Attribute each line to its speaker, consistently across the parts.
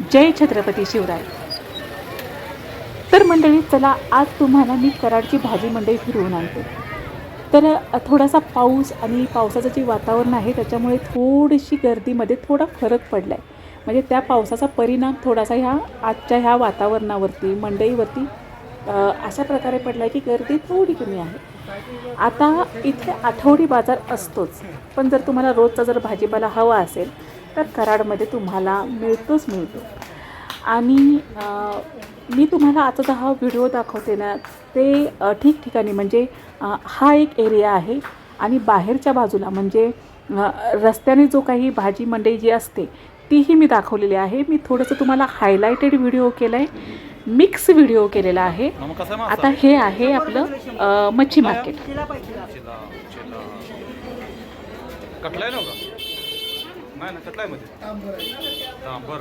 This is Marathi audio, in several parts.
Speaker 1: जय छत्रपती शिवराय. तर मंडळी चला आज तुम्हाला मी कराडची भाजी मंडई फिरवून आणते. तर थोडासा पाऊस आणि पावसाचं जे वातावरण आहे त्याच्यामुळे थोडीशी गर्दीमध्ये थोडा फरक पडला आहे म्हणजे त्या पावसाचा परिणाम थोडासा ह्या आजच्या ह्या वातावरणावरती मंडईवरती अशा प्रकारे पडला आहे की गर्दी थोडी कमी आहे. आता इथे आठवडी बाजार असतोच. पण जर तुम्हाला रोजचा जर भाजीपाला हवा असेल तर कराडमध्ये तुम्हाला मिळतोच मिळतो. आणि मी तुम्हाला आजचा जो हा व्हिडिओ दाखवते ना ते ठिकठिकाणी म्हणजे हा एक एरिया आहे आणि बाहेरच्या बाजूला म्हणजे रस्त्याने जो काही भाजी मंडई जी असते तीही मी दाखवलेली आहे. मी थोडंसं तुम्हाला हायलायटेड व्हिडिओ केला आहे. मिक्स व्हिडिओ केलेला आहे आता हे आहे आपलं मच्छी मार्केट
Speaker 2: चिला चिला कटलाय नव्हता नाही ना कटलायमध्ये. तांबर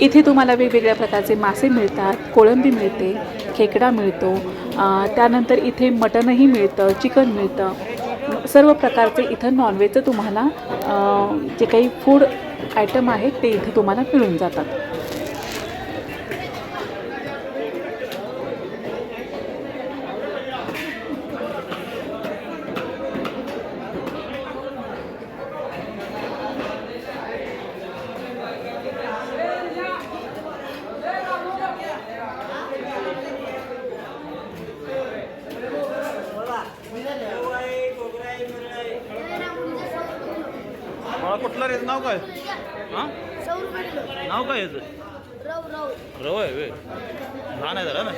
Speaker 1: इथे तुम्हाला वेगवेगळ्या प्रकारचे मासे मिळतात कोळंबी मिळते खेकडा मिळतो त्यानंतर इथे मटनही मिळतं चिकन मिळतं. सर्व प्रकारचे इथं नॉनव्हेजचं तुम्हाला जे काही फूड आयटम आहेत ते इथे तुम्हाला मिळून जातात
Speaker 2: मला कुठलं रे नाव काय हां? नाव काय याचं?
Speaker 3: रव रव.
Speaker 2: रव आहे वे लहान आहे जरा ना.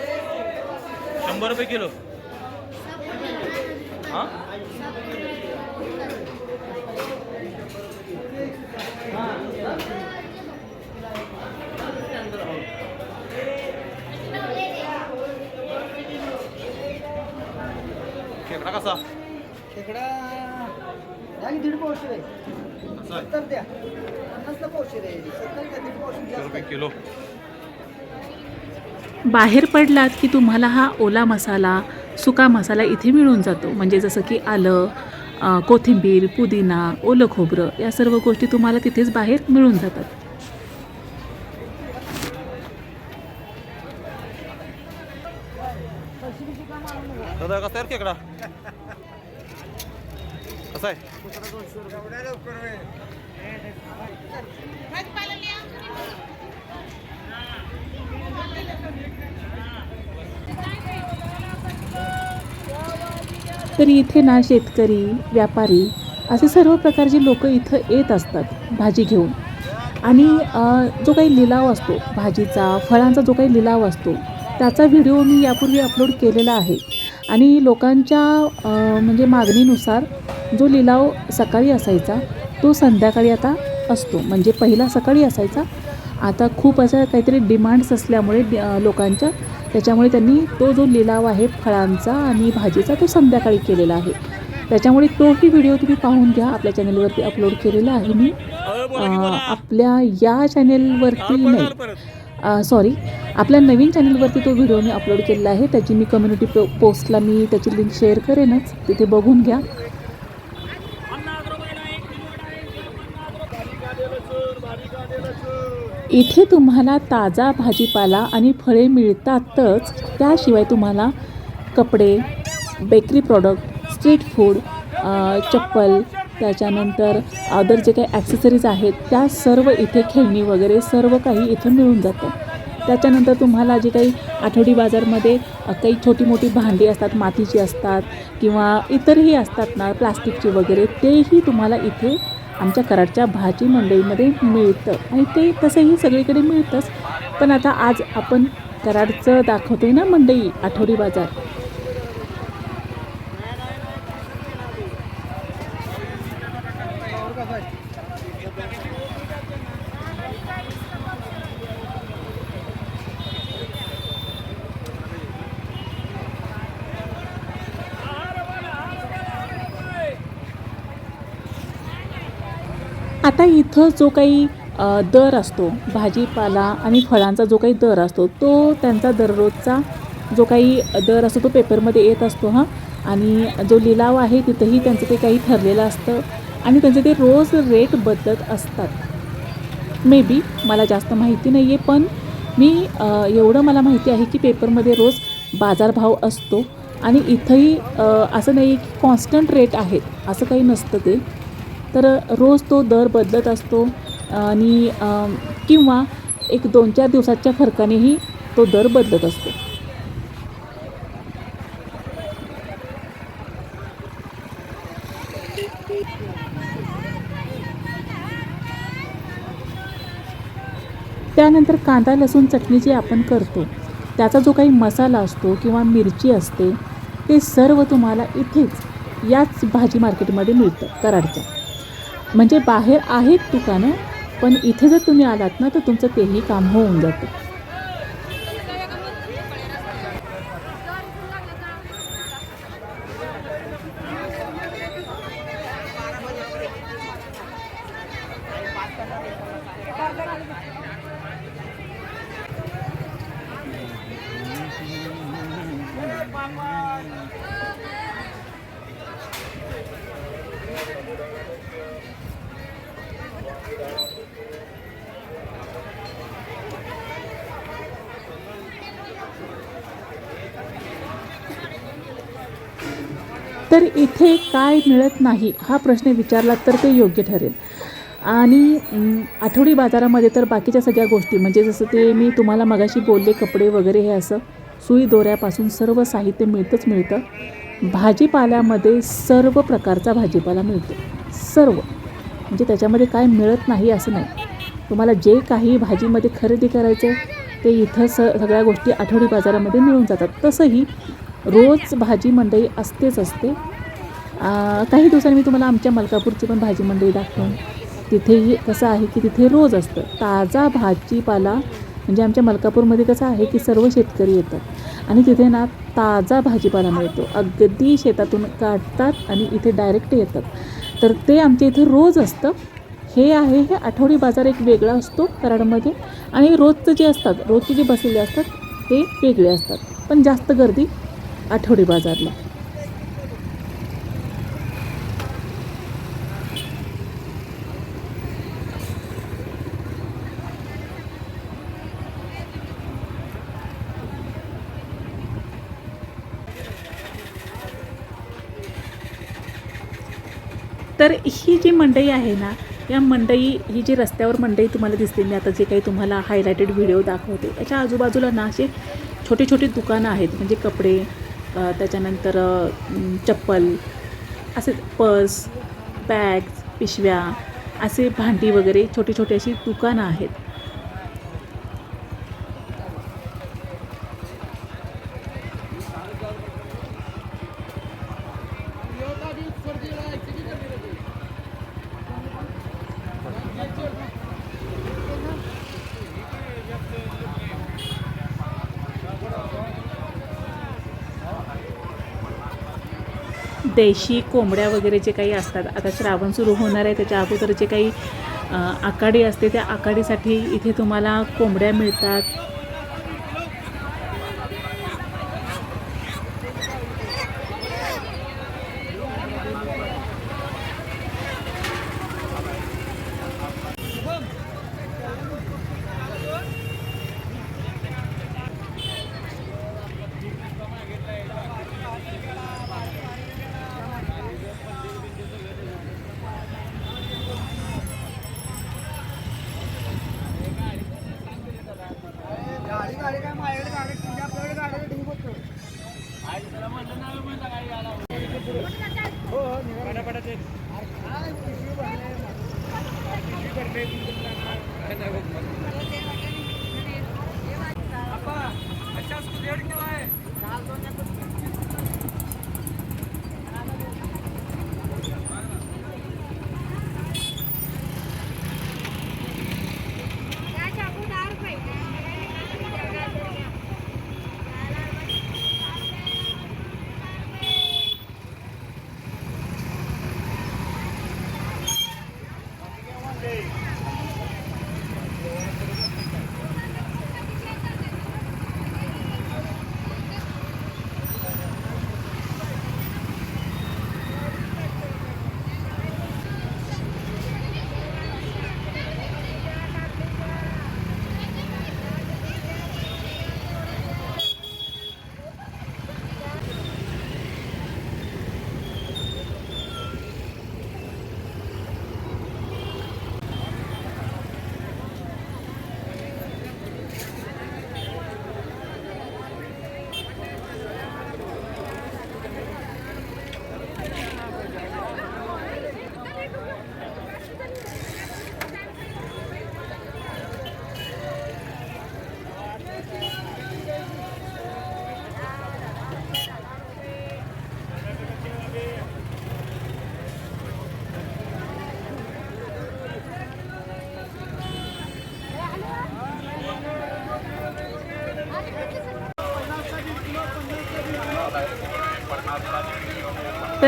Speaker 2: शंभर रुपये किलो. हां? खेकडा कसा?
Speaker 4: खेकडा की दीड पावशे आहे. सत्तर द्या. पन्नासला पावशे आहे सत्तर द्या दीड पावशे जास्त.
Speaker 2: किलो.
Speaker 1: बाहेर पडलात की तुम्हाला हा ओला मसाला सुका मसाला इथे मिळून जातो. म्हणजे जसं की आलं कोथिंबीर पुदिना ओलं खोबरं या सर्व गोष्टी तुम्हाला तिथेच बाहेर मिळून जातात.
Speaker 2: दादा कसा रे खेकडा? कसा आहे?
Speaker 1: तर इथे ना शेतकरी व्यापारी असे सर्व प्रकारचे लोक इथं येत असतात भाजी घेऊन. आणि जो काही लिलाव असतो भाजीचा फळांचा जो काही लिलाव असतो त्याचा व्हिडिओ मी यापूर्वी अपलोड केलेला आहे. आणि लोकांच्या म्हणजे मागणीनुसार जो लिलाव सकाळी असायचा तो संध्याकाळी आता असतो. म्हणजे पहिला सकाळी असायचा. आता खूप अशा काहीतरी डिमांड्स असल्यामुळे लोकांच्या त्याच्यामुळे त्यांनी तो जो लिलाव आहे फळांचा आणि भाजीचा तो संध्याकाळी केलेला आहे. त्याच्यामुळे तोही व्हिडिओ तुम्ही पाहून घ्या. आपल्या चॅनलवरती अपलोड केलेला आहे मी. आपल्या या चॅनेलवरती नाही. सॉरी आपल्या नवीन चॅनलवरती तो व्हिडिओ मी अपलोड केलेला आहे. त्याची मी कम्युनिटी पो पोस्टला मी त्याची लिंक शेअर करेनच. तिथे बघून घ्या. इथे तुम्हाला ताजा भाजीपाला आणि फळे मिळतातच. त्याशिवाय तुम्हाला कपडे बेकरी प्रॉडक्ट स्ट्रीट फूड चप्पल त्याच्यानंतर अदर जे काही ॲक्सेसरीज आहेत त्या सर्व इथे खेळणी वगैरे सर्व काही इथे मिळून जातं. त्याच्यानंतर तुम्हाला जे काही आठवडी बाजारमध्ये काही छोटी मोठी भांडी असतात मातीची असतात किंवा इतरही असतात ना प्लास्टिकची वगैरे तेही तुम्हाला इथे आमच्या कराडच्या भाजी मंडईमध्ये मिळतं. आणि ते तसंही सगळीकडे मिळतंच. पण आता आज आपण कराडचं दाखवतो आहे ना मंडई आठवडी बाजार. आता इथं जो काही दर असतो भाजीपाला आणि फळांचा जो काही दर असतो तो त्यांचा दररोजचा जो काही दर असतो तो पेपरमध्ये येत असतो हां. आणि जो लिलाव आहे तिथंही त्यांचं ते काही ठरलेलं असतं आणि त्यांचे ते रोज रेट बदलत असतात. मे बी मला जास्त माहिती नाही आहे पण मी एवढं मला माहिती आहे की पेपरमध्ये रोज बाजारभाव असतो आणि इथंही असं नाही की कॉन्स्टंट रेट आहेत असं काही नसतं ते. तर रोज तो दर बदलत असतो आणि किंवा एक दोन चार दिवसाच्या फरकानेही तो दर बदलत असतो. त्यानंतर कांदा लसूण चटणी जी आपण करतो त्याचा जो काही मसाला असतो किंवा मिरची असते ते सर्व तुम्हाला इथेच याच भाजी मार्केटमध्ये मिळतं कराडच्या. म्हणजे बाहेर आहेत दुकानं पण इथे जर तुम्ही आलात ना तर तुमचं तेही काम होऊन जातं. तर इथे काय मिळत नाही हा प्रश्न विचारला तर ते योग्य ठरेल. आणि आठवडी बाजारामध्ये तर बाकीच्या सगळ्या गोष्टी म्हणजे जसं ते मी तुम्हाला मगाशी बोलले कपडे वगैरे हे असं सुई दोऱ्यापासून सर्व साहित्य मिळतंच मिळतं. भाजीपाल्यामध्ये सर्व प्रकारचा भाजीपाला मिळतो. सर्व. म्हणजे त्याच्यामध्ये काय मिळत नाही असं नाही. तुम्हाला जे काही भाजीमध्ये खरेदी करायचं आहे ते इथं स सगळ्या गोष्टी आठवडी बाजारामध्ये मिळून जातात. तसंही रोज भाजी मंडई असतेच असते. काही दिवसांनी मी तुम्हाला आमच्या मलकापूरची पण भाजी मंडई दाखवेन. तिथेही कसं आहे की तिथे रोज असतं. ताजा भाजीपाला म्हणजे आमच्या मलकापूरमध्ये कसं आहे की सर्व शेतकरी येतात. आणि तिथे ना ताजा भाजीपाला मिळतो. अगदी शेतातून काढतात आणि इथे डायरेक्ट येतात. तर ते आमच्या इथे रोज असतं. हे आहे हे आठवडी बाजार एक वेगळा असतो कराडमध्ये. आणि रोजचं जे असतात रोजचे जे बसलेले असतात ते वेगळे असतात. पण जास्त गर्दी आठवडी बाजारला. तर ही जी मंडई आहे ना या मंडई ही जी रस्त्यावर मंडई तुम्हाला दिसते मी आता जे काही तुम्हाला हायलायटेड व्हिडिओ दाखवते याच्या आजूबाजूला ना असे छोटे छोटे दुकानं आहेत म्हणजे कपडे त्याच्यानंतर चप्पल असे पर्स बॅग्स पिशव्या असे भांडी वगैरे छोटी छोटी अशी दुकानं आहेत. देशी कोंबड्या वगैरे जे काही असतात आता श्रावण सुरू होणार आहे त्याच्या अगोदर जे काही आकाडी असते त्या आकाडीसाठी इथे तुम्हाला कोंबड्या मिळतात.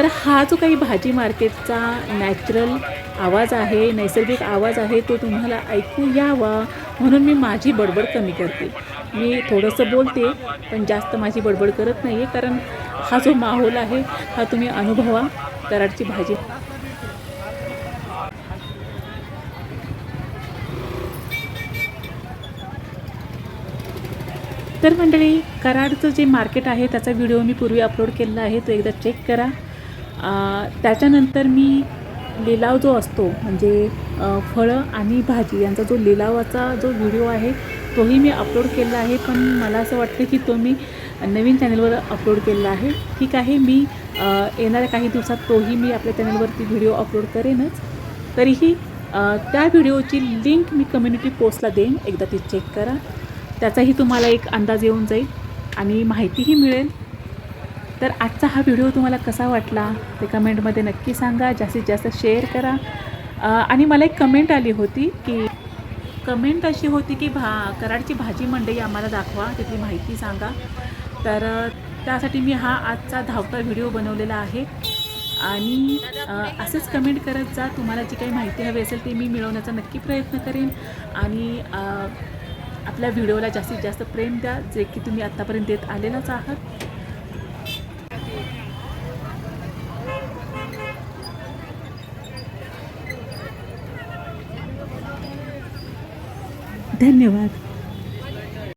Speaker 1: तर हा जो काही भाजी मार्केटचा नॅचरल आवाज आहे नैसर्गिक आवाज आहे तो तुम्हाला ऐकू यावा. म्हणून मी माझी बडबड कमी करते. मी थोडंसं बोलते पण जास्त माझी बडबड करत नाही आहे कारण हा जो माहोल आहे हा तुम्ही अनुभवा. कराडची भाजी. तर मंडळी कराडचं जे मार्केट आहे त्याचा व्हिडिओ मी पूर्वी अपलोड केलेला आहे तो एकदा चेक करा. त्याच्यानंतर मी लिलाव जो असतो म्हणजे फळं आणि भाजी यांचा जो लिलावाचा जो व्हिडिओ आहे तोही मी अपलोड केला आहे. पण मला असं वाटतं की तो मी नवीन चॅनलवर अपलोड केलेला आहे. ठीक आहे मी येणाऱ्या काही दिवसात तोही मी आपल्या चॅनलवरती व्हिडिओ अपलोड करेनच. तरीही त्या व्हिडिओची लिंक मी कम्युनिटी पोस्टला देईन. एकदा ती चेक करा. त्याचाही तुम्हाला एक अंदाज येऊन जाईल आणि माहितीही मिळेल. तर आजचा हा व्हिडिओ तुम्हाला कसा वाटला ते कमेंटमध्ये नक्की सांगा जास्तीत जास्त शेअर करा. आणि मला एक कमेंट आली होती की कमेंट अशी होती की भा कराडची भाजी मंडई आम्हाला दाखवा तिथली माहिती सांगा. तर त्यासाठी मी हा आजचा धावता व्हिडिओ बनवलेला आहे. आणि असंच कमेंट करत जा तुम्हाला जी काही माहिती हवी असेल ती मी मिळवण्याचा नक्की प्रयत्न करेन. आणि आपल्या व्हिडिओला जास्तीत जास्त प्रेम द्या जे की तुम्ही आत्तापर्यंत देत आलेलाच आहात. धन्यवाद.